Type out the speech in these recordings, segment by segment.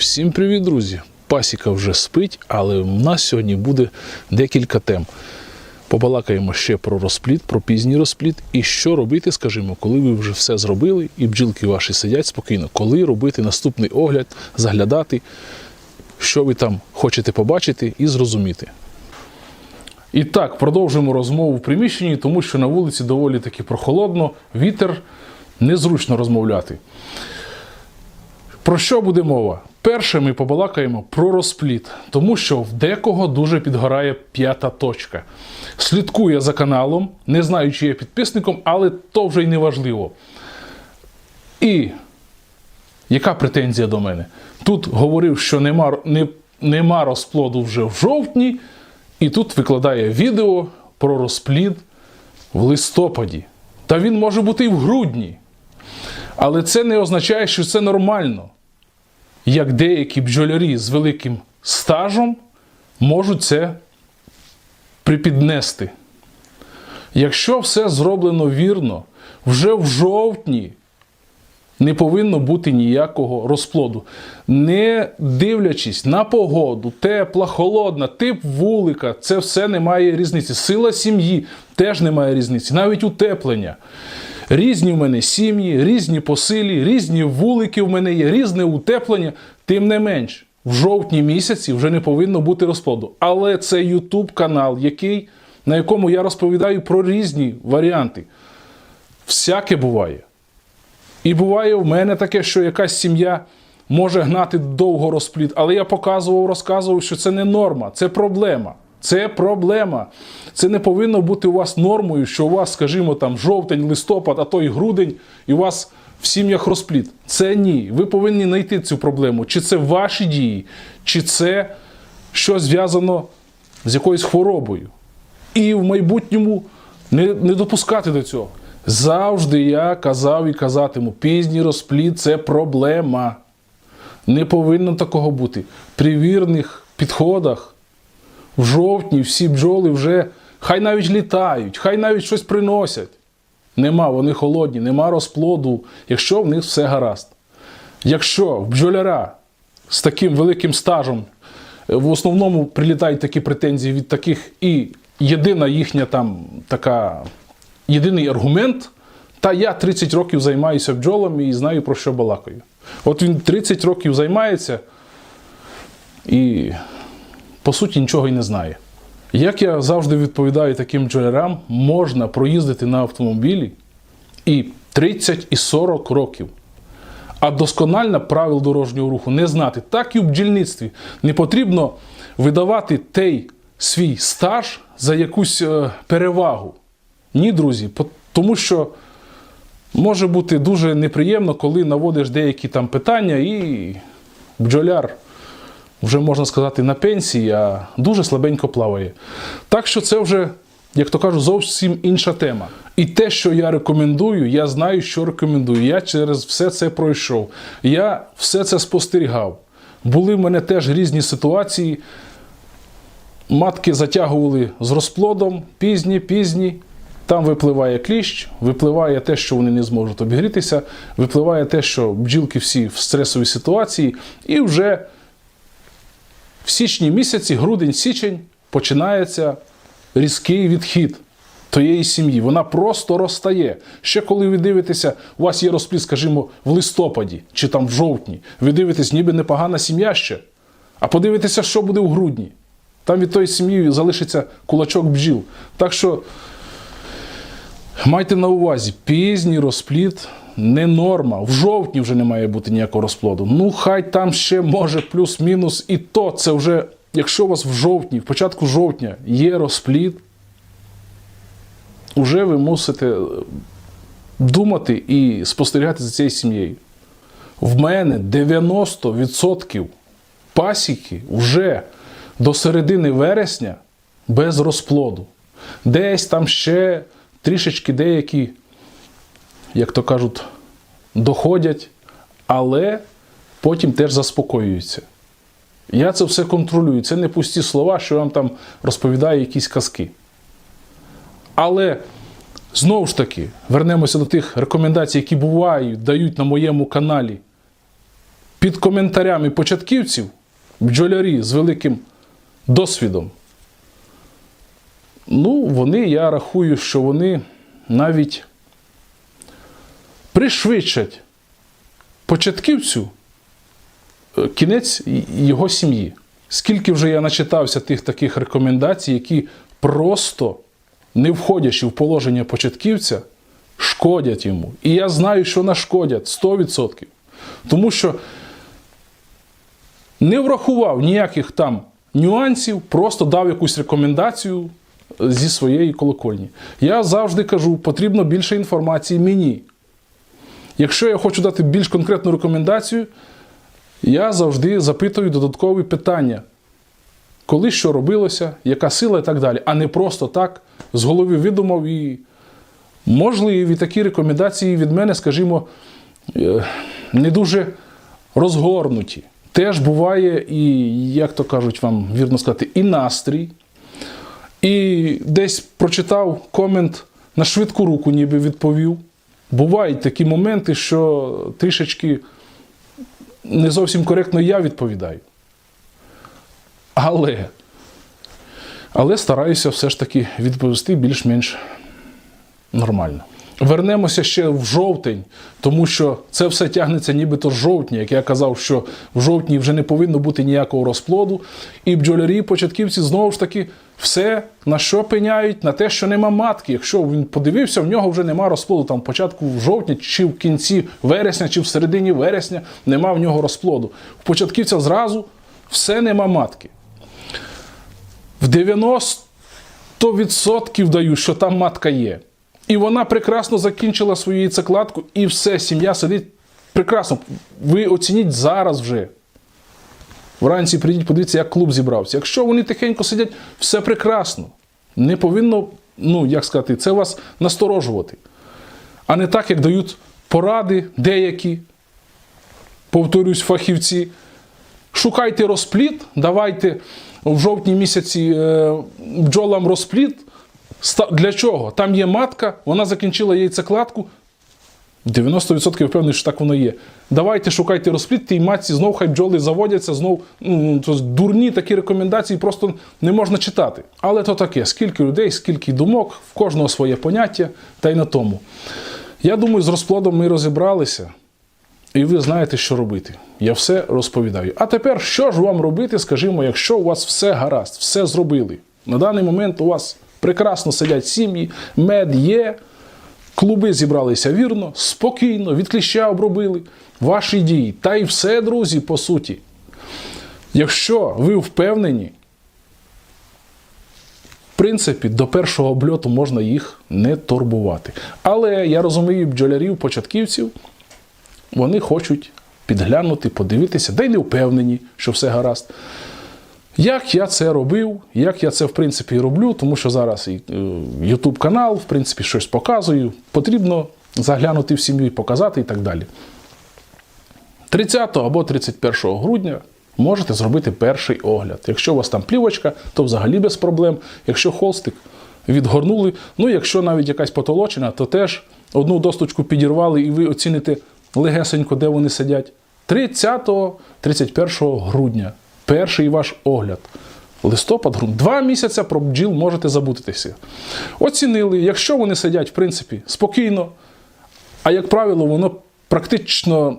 Всім привіт, друзі! Пасіка вже спить, але у нас сьогодні буде декілька тем. Побалакаємо ще про розпліт, про пізній розпліт і що робити, скажімо, коли ви вже все зробили і бджілки ваші сидять спокійно. Коли робити наступний огляд, заглядати, що ви там хочете побачити і зрозуміти. І так, продовжуємо розмову в приміщенні, тому що на вулиці доволі таки прохолодно, вітер, незручно розмовляти. Про що буде мова? Перше, ми побалакаємо про розпліт, тому що в декого дуже підгорає п'ята точка. Слідкує за каналом, не знаю, чи є підписником, але то вже й не важливо. І яка претензія до мене? Тут говорив, що нема, не, нема розплоду вже в жовтні, і тут викладає відео про розплід в листопаді. Та він може бути і в грудні. Але це не означає, що це нормально. Як деякі бджолярі з великим стажем можуть це припіднести. Якщо все зроблено вірно, вже в жовтні не повинно бути ніякого розплоду. Не дивлячись на погоду, тепла, холодна, тип вулика, це все не має різниці. Сила сім'ї теж не має різниці, навіть утеплення. Різні в мене сім'ї, різні по силі, різні вулики в мене є, різне утеплення. Тим не менш, в жовтні місяці вже не повинно бути розплоду. Але це YouTube канал, який, на якому я розповідаю про різні варіанти. Всяке буває. І буває в мене таке, що якась сім'я може гнати довго розплід, але я показував, розказував, що це не норма, це проблема. Це проблема. Це не повинно бути у вас нормою, що у вас, скажімо, там жовтень, листопад, а то й грудень, і у вас в сім'ях розплід. Це ні. Ви повинні знайти цю проблему. Чи це ваші дії, чи це щось зв'язано з якоюсь хворобою. І в майбутньому не, не допускати до цього. Завжди я казав і казатиму, пізній розплід це проблема. Не повинно такого бути. При вірних підходах в жовтні всі бджоли вже хай навіть літають, хай навіть щось приносять. Нема, вони холодні, нема розплоду, якщо в них все гаразд. Якщо в бджоляра з таким великим стажем е, в основному прилітають такі претензії від таких, і єдина їхня там така, єдиний аргумент, та я 30 років займаюся бджолами і знаю про що балакаю. От він 30 років займається і по суті нічого й не знає. Як я завжди відповідаю таким бджолярам, можна проїздити на автомобілі і 30 і 40 років. А досконально правил дорожнього руху не знати. Так і в бджільництві. Не потрібно видавати той свій стаж за якусь е, перевагу. Ні, друзі, тому що може бути дуже неприємно, коли наводиш деякі там питання, і бджоляр вже можна сказати на пенсії, а дуже слабенько плаває. Так що це вже, як то кажуть, зовсім інша тема. І те, що я рекомендую, я знаю, що рекомендую. Я через все це пройшов. Я все це спостерігав. Були в мене теж різні ситуації. Матки затягували з розплодом пізні, пізні. Там випливає кліщ, випливає те, що вони не зможуть обігрітися, випливає те, що бджілки всі в стресовій ситуації, і вже в січні місяці, грудень-січень, починається різкий відхід тієї сім'ї. Вона просто розтає. Ще коли ви дивитеся, у вас є розплід, скажімо, в листопаді чи там в жовтні, ви дивитесь, ніби непогана сім'я ще. А подивитеся, що буде в грудні. Там від тої сім'ї залишиться кулачок бджіл. Так що майте на увазі, пізній розплід не норма. В жовтні вже не має бути ніякого розплоду. Ну, хай там ще може плюс-мінус, і то це вже, якщо у вас в жовтні, в початку жовтня є розплід, вже ви мусите е, думати і спостерігати за цією сім'єю. В мене 90% пасіки вже до середини вересня без розплоду. Десь там ще трішечки деякі, як то кажуть, доходять, але потім теж заспокоюються. Я це все контролюю. Це не пусті слова, що я вам там розповідаю якісь казки. Але знову ж таки, вернемося до тих рекомендацій, які бувають, дають на моєму каналі під коментарями початківців, бджолярі з великим досвідом, ну, вони, я рахую, що вони навіть пришвидшать початківцю е, кінець його сім'ї. Скільки вже я начитався тих таких рекомендацій, які просто, не входячи в положення початківця, шкодять йому. І я знаю, що нашкодять 100%. Тому що не врахував ніяких там нюансів, просто дав якусь рекомендацію е, зі своєї колокольні. Я завжди кажу, потрібно більше інформації мені. Якщо я хочу дати більш конкретну рекомендацію, я завжди запитую додаткові питання. Коли що робилося, яка сила і так далі, а не просто так з голови видумав і можливі такі рекомендації від мене, скажімо, е, не дуже розгорнуті. Теж буває, і, як то кажуть вам вірно сказати, і настрій. І десь прочитав комент на швидку руку, ніби відповів. Бувають такі моменти, що трішечки не зовсім коректно я відповідаю. Але, але стараюся все ж таки відповісти більш-менш нормально. Вернемося ще в жовтень, тому що це все тягнеться нібито з жовтня. Як я казав, що в жовтні вже не повинно бути ніякого розплоду. І бджолярі, початківці знову ж таки все на що пеняють? На те, що нема матки. Якщо він подивився, в нього вже нема розплоду. Там початку в жовтня, чи в кінці вересня, чи в середині вересня нема в нього розплоду. В початківця зразу все нема матки. В 90% даю, що там матка є. І вона прекрасно закінчила свою яйцекладку, і все, сім'я сидить прекрасно. Ви оцініть зараз вже. Вранці прийдіть, подивіться, як клуб зібрався. Якщо вони тихенько сидять, все прекрасно. Не повинно, ну як сказати, це вас насторожувати. А не так, як дають поради деякі, повторюсь, фахівці. Шукайте розпліт, давайте в жовтні місяці е, бджолам розпліт. Для чого? Там є матка, вона закінчила яйцекладку. 90% впевнений, що так воно є. Давайте шукайте розпліт, тій матці знов хай бджоли заводяться, знов ну, дурні такі рекомендації просто не можна читати. Але то таке, скільки людей, скільки думок, в кожного своє поняття, та й на тому. Я думаю, з розплодом ми розібралися, і ви знаєте, що робити. Я все розповідаю. А тепер, що ж вам робити, скажімо, якщо у вас все гаразд, все зробили. На даний момент у вас прекрасно сидять сім'ї, мед є, клуби зібралися вірно, спокійно, від кліща обробили ваші дії. Та й все, друзі, по суті. Якщо ви впевнені, в принципі, до першого обльоту можна їх не турбувати. Але я розумію бджолярів, початківців, вони хочуть підглянути, подивитися, де й не впевнені, що все гаразд. Як я це робив, як я це в принципі роблю, тому що зараз і е, YouTube канал, в принципі, щось показую. Потрібно заглянути в сім'ю і показати і так далі. 30 або 31 грудня можете зробити перший огляд. Якщо у вас там плівочка, то взагалі без проблем. Якщо холстик відгорнули, ну якщо навіть якась потолочена, то теж одну досточку підірвали і ви оціните легесенько, де вони сидять. 30-31 грудня. Перший ваш огляд. Листопад, грудень. Два місяці про бджіл можете забутися. Оцінили, якщо вони сидять, в принципі, спокійно, а як правило, воно практично,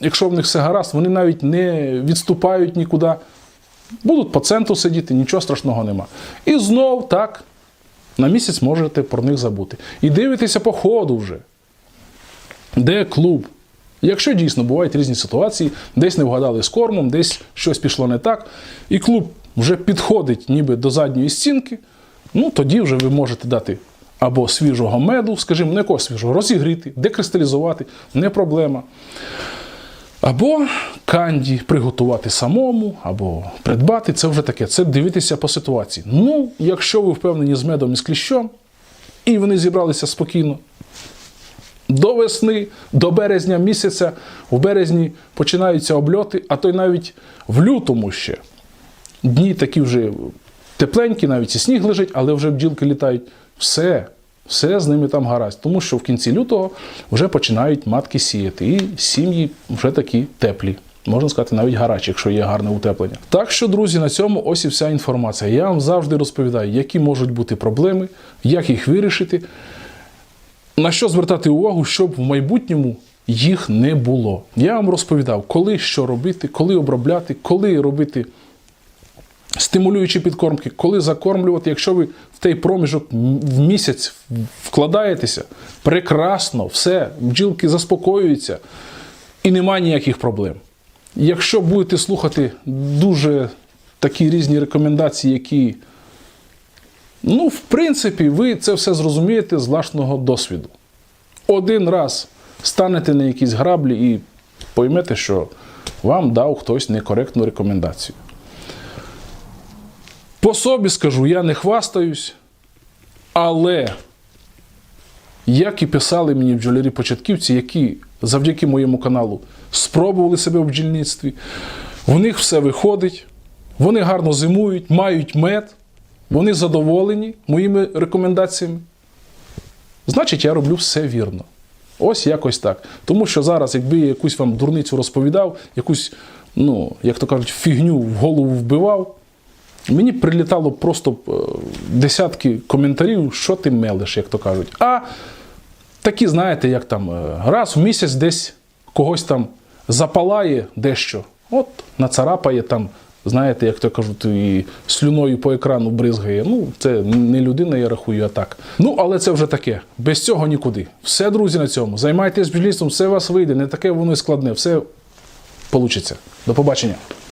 якщо в них все гаразд, вони навіть не відступають нікуди. Будуть по центру сидіти, нічого страшного нема. І знов так, на місяць можете про них забути. І дивитеся по ходу вже. Де клуб? Якщо дійсно бувають різні ситуації, десь не вгадали з кормом, десь щось пішло не так, і клуб вже підходить ніби до задньої стінки, ну тоді вже ви можете дати або свіжого меду, скажімо, не якогось свіжого, розігріти, декристалізувати, не проблема. Або канді приготувати самому, або придбати, це вже таке. Це дивитися по ситуації. Ну, якщо ви впевнені з медом і з кліщом, і вони зібралися спокійно, до весни, до березня місяця, в березні починаються обльоти, а то й навіть в лютому ще. Дні такі вже тепленькі, навіть і сніг лежить, але вже бджілки літають. Все, все з ними там гаразд. Тому що в кінці лютого вже починають матки сіяти. І сім'ї вже такі теплі. Можна сказати, навіть гарячі, якщо є гарне утеплення. Так що, друзі, на цьому ось і вся інформація. Я вам завжди розповідаю, які можуть бути проблеми, як їх вирішити, на що звертати увагу, щоб в майбутньому їх не було. Я вам розповідав, коли що робити, коли обробляти, коли робити стимулюючі підкормки, коли закормлювати. Якщо ви в той проміжок в місяць вкладаєтеся, прекрасно, все, бджілки заспокоюються і немає ніяких проблем. Якщо будете слухати дуже такі різні рекомендації, які, ну, в принципі, ви це все зрозумієте з власного досвіду. Один раз станете на якісь граблі і поймете, що вам дав хтось некоректну рекомендацію. По собі скажу, я не хвастаюсь, але як і писали мені бджолярі-початківці, які завдяки моєму каналу спробували себе в бджільництві, в них все виходить, вони гарно зимують, мають мед, вони задоволені моїми рекомендаціями. Значить, я роблю все вірно. Ось якось так. Тому що зараз, якби я якусь вам дурницю розповідав, якусь, ну, як то кажуть, фігню в голову вбивав, Мені прилітало просто е, десятки коментарів, що ти мелиш, як то кажуть. А такі, знаєте, як там е, раз в місяць десь когось там запалає дещо, от нацарапає там, знаєте, як то кажуть, і слюною по екрану бризгає. Ну, це не людина, я рахую, а так. Ну, але це вже таке. Без цього нікуди. Все, друзі, на цьому. Займайтесь бджільництвом, все у вас вийде, не таке воно і складне, все вийде. До побачення.